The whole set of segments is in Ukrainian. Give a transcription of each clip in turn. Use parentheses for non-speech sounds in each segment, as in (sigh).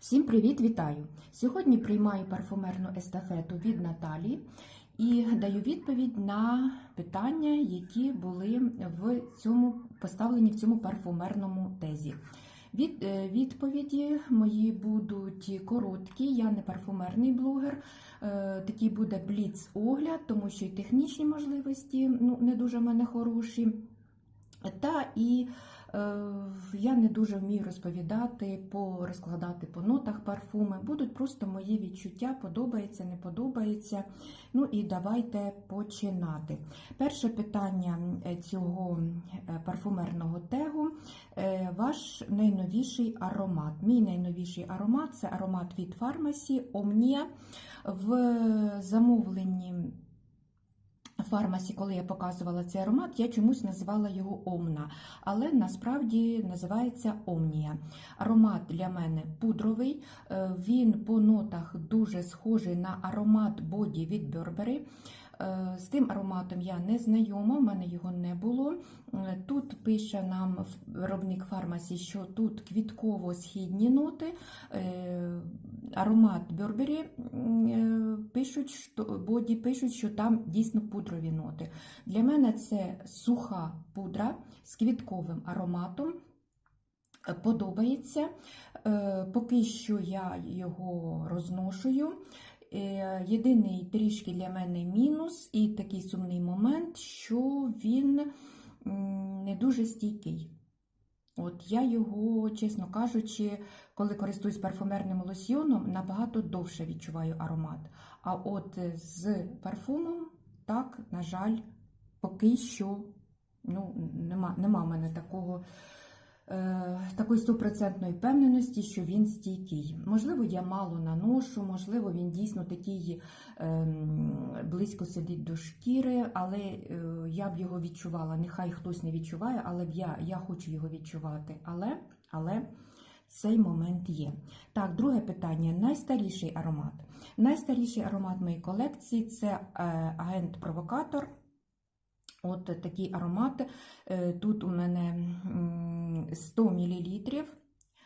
Всім привіт, вітаю! Сьогодні приймаю парфумерну естафету від Наталі і даю відповідь на питання, які були в цьому поставлені в цьому парфумерному тезі. Від, е, відповіді мої будуть короткі. Я не парфумерний блогер. Е, Такий буде бліц-огляд, тому що і технічні можливості ну, не дуже в мене хороші. Та і я не дуже вмію розповідати, по, розкладати по нотах парфуми. Будуть просто мої відчуття, подобається, не подобається. Ну і давайте починати. Перше питання е, цього е, парфумерного тегу е, ваш найновіший аромат. Мій найновіший аромат це аромат від фармасі Omnia. В замовленні фармасі, коли я показувала цей аромат, я чомусь називала його Омна, але насправді називається Омнія. Аромат для мене пудровий, е, він по нотах дуже схожий на аромат боді від. Е, З тим ароматом я не знайома, в мене його не було. Е, Тут пише нам виробник фармасі, що тут квітково-східні ноти. Е, Аромат Burberry пишуть, що боді пишуть, що там дійсно пудрові ноти. Для мене це суха пудра з квітковим ароматом. Е, Подобається. Е, Поки що я його розношую. Е, Єдиний трішки для мене мінус і такий сумний момент, що він не дуже стійкий. От я його, чесно кажучи, коли користуюсь парфумерним лосьйоном, набагато довше відчуваю аромат. А от з парфумом, так, на жаль, поки що ну, нема, нема в мене такого, е, такої стопроцентної впевненості, що він стійкий. Можливо, я мало наношу, можливо, він дійсно такий е, близько сидить до шкіри, але е, я б його відчувала. Нехай хтось не відчуває, але б я, я хочу його відчувати. Але, але цей момент є. Так, друге питання: найстаріший аромат. Найстаріший аромат моєї колекції це е, агент-провокатор. От такий аромат. Е, Тут у мене 100 мл.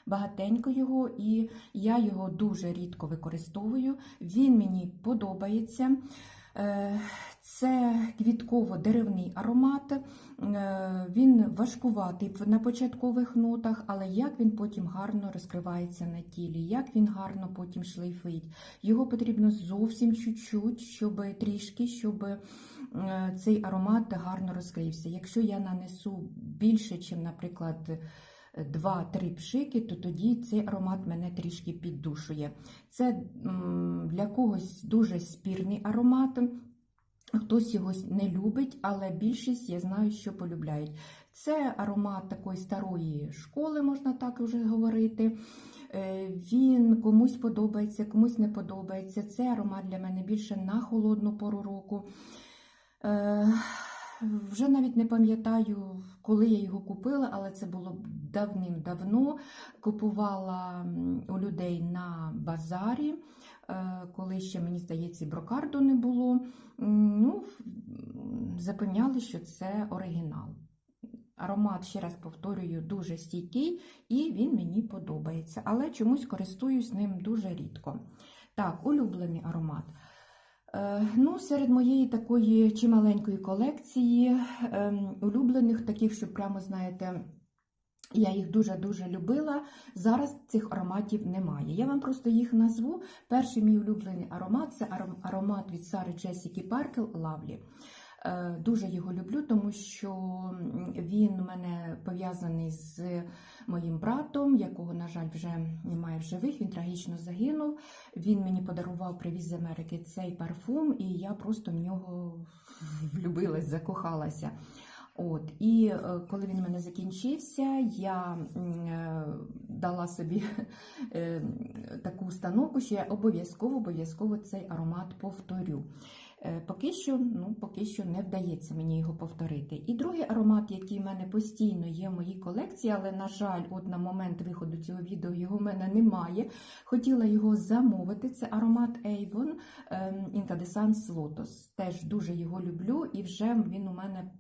Багатенько його, і я його дуже рідко використовую. Він мені подобається. Це квітково-деревний аромат, Е, він важкуватий на початкових нотах, але як він потім гарно розкривається на тілі, як він гарно потім шлейфить. Його потрібно зовсім чуть-чуть, щоб трішки, щоб е, цей аромат гарно розкрився. Якщо я нанесу більше, ніж, наприклад, Два-три пшики, то тоді цей аромат мене трішки піддушує. Це для когось дуже спірний аромат. Хтось його не любить, але більшість я знаю, що полюбляють. Це аромат такої старої школи, можна так вже говорити. Е, Він комусь подобається, комусь не подобається. Це аромат для мене більше на холодну пору року. Е, Вже навіть не пам'ятаю, коли я його купила, але це було давним-давно. Купувала у людей на базарі, коли ще, мені здається, брокарду не було. Ну, запевняли, що це оригінал. Аромат, ще раз повторюю, дуже стійкий і він мені подобається, але чомусь користуюсь ним дуже рідко. Так, улюблений аромат. Е, Ну, серед моєї такої чималенької колекції ем, улюблених, таких, що прямо знаєте, я їх дуже-дуже любила. Зараз цих ароматів немає. Я вам просто їх назву. Перший мій улюблений аромат це аромат від Сари Джесіки Паркел Лавлі. Дуже його люблю, тому що він у мене пов'язаний з моїм братом, якого, на жаль, вже немає в живих. Він трагічно загинув. Він мені подарував привіз з Америки цей парфум, і я просто в нього (laughs) влюбилась, закохалася. От, і е, коли він у мене закінчився, я е, дала собі (laughs) е, таку установку, що я обов'язково обов'язково цей аромат повторю. Е, Поки що, ну, поки що не вдається мені його повторити. І другий аромат, який в мене постійно є в моїй колекції, але, на жаль, от на момент виходу цього відео його в мене немає. Хотіла його замовити. Це аромат Avon ем, Incandescence Lotus. Теж дуже його люблю, і вже він у мене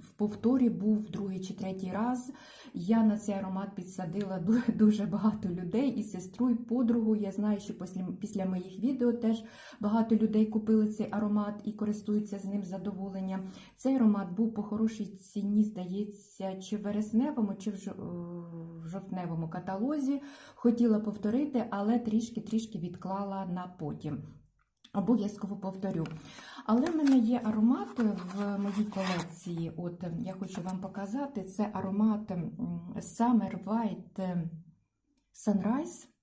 в повторі був другий чи третій раз. Я на цей аромат підсадила (laughs) дуже багато людей, і сестру, і подругу. Я знаю, що після, після моїх відео теж багато людей купили цей аромат і користуються з ним задоволенням. Цей аромат був по хорошій ціні, здається, чи в вересневому, чи в жовтневому каталозі. Хотіла повторити, але трішки-трішки відклала на потім. Обов'язково повторю. Але в мене є аромат в моїй колекції. От я хочу вам показати. Це аромат Summer White Sunrise.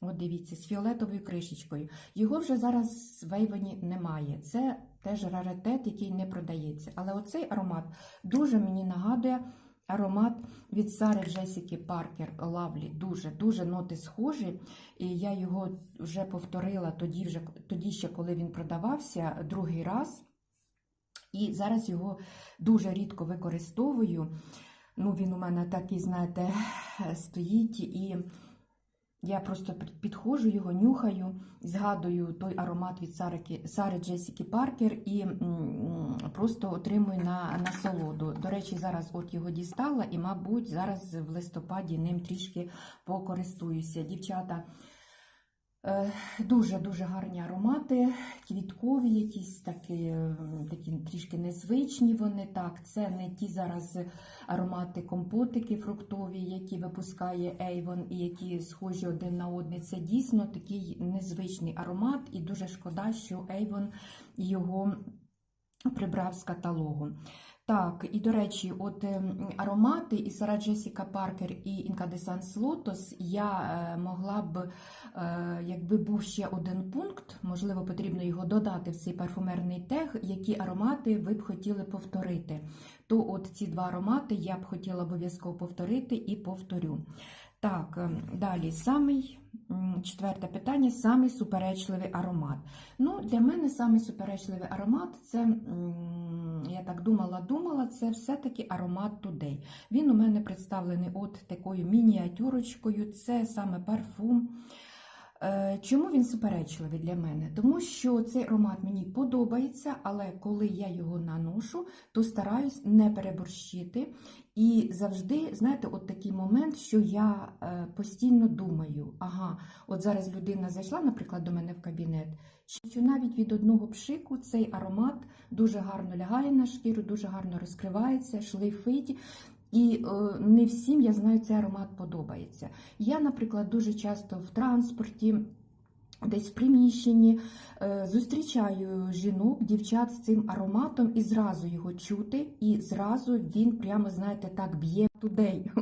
От дивіться, з фіолетовою кришечкою. Його вже зараз в Ейвоні немає. Це теж раритет, який не продається. Але оцей аромат дуже мені нагадує аромат від Сари Джесіки Паркер Лавлі. Дуже, дуже ноти схожі. І я його вже повторила тоді, вже, тоді ще, коли він продавався, другий раз. І зараз його дуже рідко використовую. Ну, він у мене такий, знаєте, (laughs) стоїть і. Я просто під- підходжу його, нюхаю, згадую той аромат від Сарики, Сари Джесіки Паркер і просто отримую на насолоду. До речі, зараз от його дістала, і, мабуть, зараз в листопаді ним трішки покористуюся. Дівчата, дуже-дуже гарні аромати, квіткові, якісь такі, такі трішки незвичні вони. Так, це не ті зараз аромати компотики фруктові, які випускає Avon і які схожі один на один. Це дійсно такий незвичний аромат, і дуже шкода, що Avon його прибрав з каталогу. Так, і до речі, от ем, аромати і Сара Джесіка Паркер і Incandescence Лотос я е, могла б, е, якби був ще один пункт, можливо, потрібно його додати в цей парфумерний тег, які аромати ви б хотіли повторити. То от ці два аромати я б хотіла обов'язково повторити і повторю. Так, ем, далі, самий четверте питання: самий суперечливий аромат. Ну, для мене самий суперечливий аромат це, я так думала, думала, це все-таки аромат Today. Він у мене представлений от такою мініатюрочкою, це саме парфум. Е, Чому він суперечливий для мене? Тому що цей аромат мені подобається, але коли я його наношу, то стараюсь не переборщити. І завжди, знаєте, от такий момент, що я е, постійно думаю, ага, от зараз людина зайшла, наприклад, до мене в кабінет, що навіть від одного пшику цей аромат дуже гарно лягає на шкіру, дуже гарно розкривається, шлейфить. І е, не всім, я знаю, цей аромат подобається. Я, наприклад, дуже часто в транспорті, десь в приміщенні е, зустрічаю жінок, дівчат з цим ароматом, і зразу його чути, і зразу він прямо, знаєте, так б'є тудей. (laughs)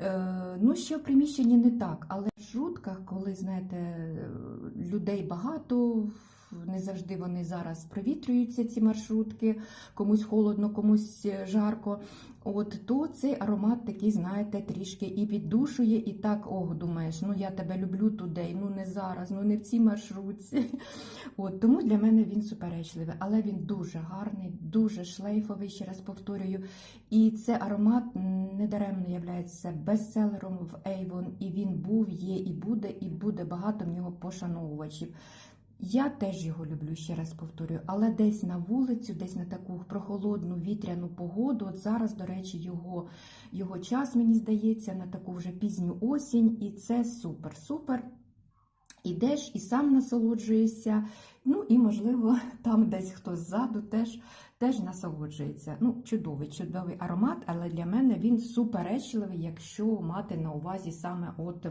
Е, Ну, ще в приміщенні не так, але в жутках, коли, знаєте, людей багато, не завжди вони зараз провітрюються, ці маршрутки, комусь холодно, комусь е, жарко. От то цей аромат такий, знаєте, трішки і піддушує, і так, ох, думаєш, ну я тебе люблю туди, ну не зараз, ну не в цій маршрутці. (laughs) От тому для мене він суперечливий, але він дуже гарний, дуже шлейфовий, ще раз повторюю. І це аромат недаремно є бестселером в Avon, і він був, є, і буде, і буде багато в нього пошановувачів. Я теж його люблю, ще раз повторюю, але десь на вулицю, десь на таку прохолодну вітряну погоду. От зараз, до речі, його, його час, мені здається, на таку вже пізню осінь, і це супер, супер. Ідеш і сам насолоджуєшся. Ну і, можливо, (laughs) там десь хтось ззаду теж, теж насолоджується. Ну, чудовий, чудовий аромат, але для мене він суперечливий, якщо мати на увазі саме от,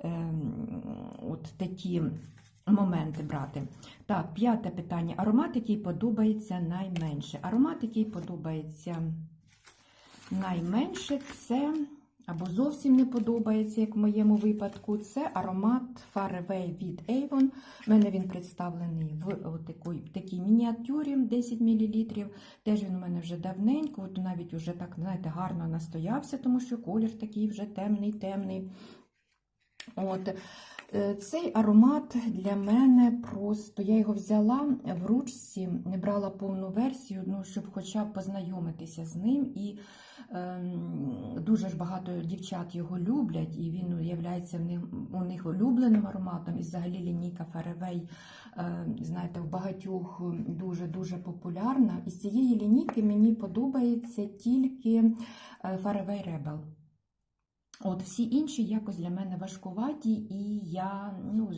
ем, от такі моменти брати. Так, п'яте питання. Аромат, який подобається найменше. Аромат, який подобається найменше, це або зовсім не подобається, як в моєму випадку, це аромат Far Away від Avon. У мене він представлений в такій, такій мініатюрі 10 мл. Теж він у мене вже давненько, от навіть вже так, знаєте, гарно настоявся, тому що колір такий вже темний, темний. От. Е, Цей аромат для мене просто я його взяла в ручці, не брала повну версію, ну щоб хоча б познайомитися з ним. І ем, дуже ж багато дівчат його люблять, і він є у них улюбленим ароматом. І взагалі лінійка Фаревей, знаєте, в багатьох дуже дуже популярна. І з цієї лінійки мені подобається тільки Фаревей Rebel. От всі інші якось для мене важкуваті, і я ну,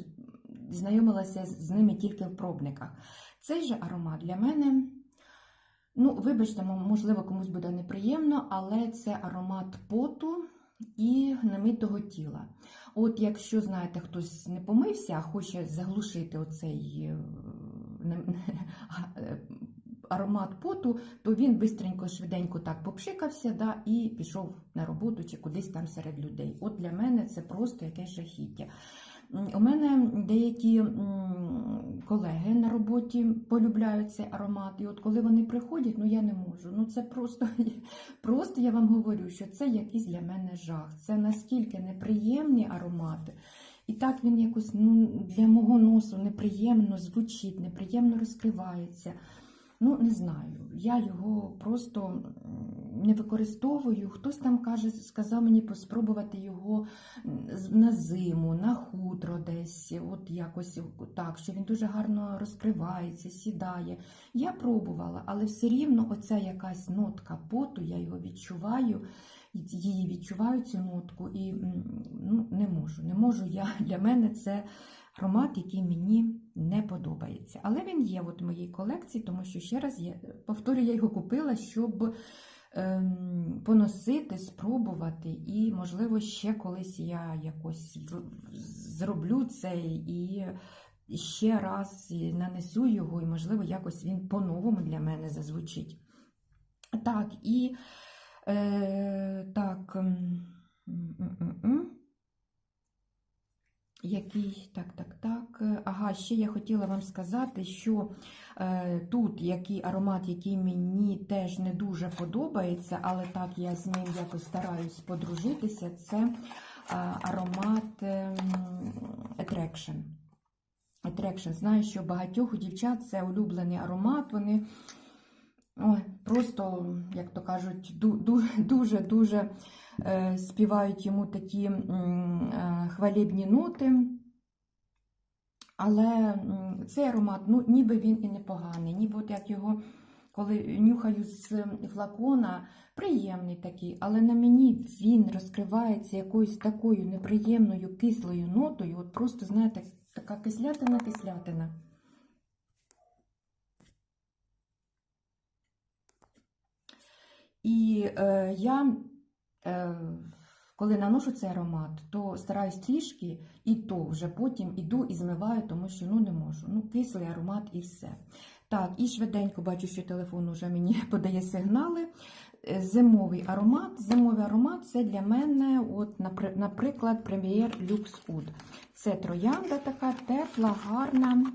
знайомилася з ними тільки в пробниках. Цей же аромат для мене, ну, вибачте, можливо, комусь буде неприємно, але це аромат поту і немитого тіла. От якщо, знаєте, хтось не помився, а хоче заглушити оцей е, (laughs) аромат поту, то він бистренько, швиденько так попшикався да, і пішов на роботу чи кудись там серед людей. От для мене це просто якесь жахіття. У мене деякі колеги на роботі полюбляють цей аромат, і от коли вони приходять, ну я не можу. Ну це просто, (laughs) просто я вам говорю, що це якийсь для мене жах. Це наскільки неприємні аромати. І так він якось ну, для мого носу неприємно звучить, неприємно розкривається. Ну, не знаю, я його просто не використовую. Хтось там каже, сказав мені спробувати його на зиму, на хутро десь, от якось так, що він дуже гарно розкривається, сідає. Я пробувала, але все рівно оця якась нотка поту, я його відчуваю, її відчуваю цю нотку і ну, не можу. Не можу я для мене це аромат, який мені не подобається. Але він є от в моїй колекції, тому що, ще раз, я, повторюю, я його купила, щоб ем, поносити, спробувати, і, можливо, ще колись я якось зроблю це і ще раз нанесу його, і, можливо, якось він по-новому для мене зазвучить. Так, і е, так. М -м -м який, так, так, так. Ага, ще я хотіла вам сказати, що е, тут який аромат, який мені теж не дуже подобається, але так я з ним якось стараюсь подружитися, це е, аромат е, Attraction. Attraction. Знаю, що багатьох у дівчат це улюблений аромат. Вони ой, просто, як то кажуть, дуже-дуже. Е, співають йому такі е, хвалібні ноти. Але цей аромат, ну, ніби він і непоганий, ніби от як його, коли нюхаю з флакона, приємний такий, але на мені він розкривається якоюсь такою неприємною кислою нотою. От просто, знаєте, така кислятина-кислятина. І е, я коли наношу цей аромат, то стараюсь трішки, і то вже потім іду і змиваю, тому що ну не можу. Ну, кислий аромат і все. Так, і швиденько бачу, що телефон вже мені (laughs) подає сигнали. Е, зимовий аромат. Зимовий аромат це для мене, от, наприклад, прем'єр Люкс Уд. Це троянда така тепла, гарна,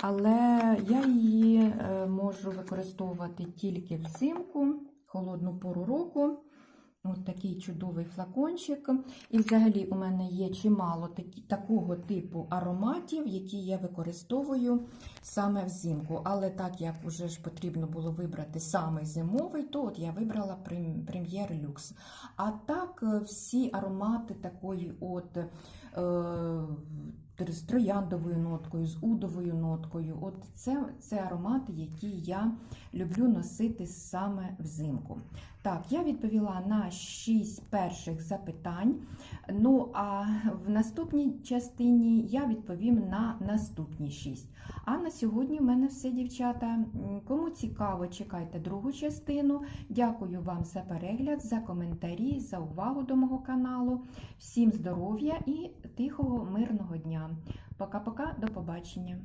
але я її е, можу використовувати тільки взимку, холодну пору року. Ось такий чудовий флакончик. І взагалі у мене є чимало такі, такого типу ароматів, які я використовую саме взимку. Але так як вже ж потрібно було вибрати саме зимовий, то от я вибрала прем'єр люкс. А так, е, всі аромати такої от. Е з трояндовою ноткою, з удовою ноткою. От Це це аромати, які я люблю носити саме взимку. Так, я відповіла на 6 перших запитань. Ну, а в наступній частині я відповім на наступні 6. А на сьогодні в мене все, дівчата. Кому цікаво, чекайте другу частину. Дякую вам за перегляд, за коментарі, за увагу до мого каналу. Всім здоров'я і тихого, мирного Пока-пока, до побачення!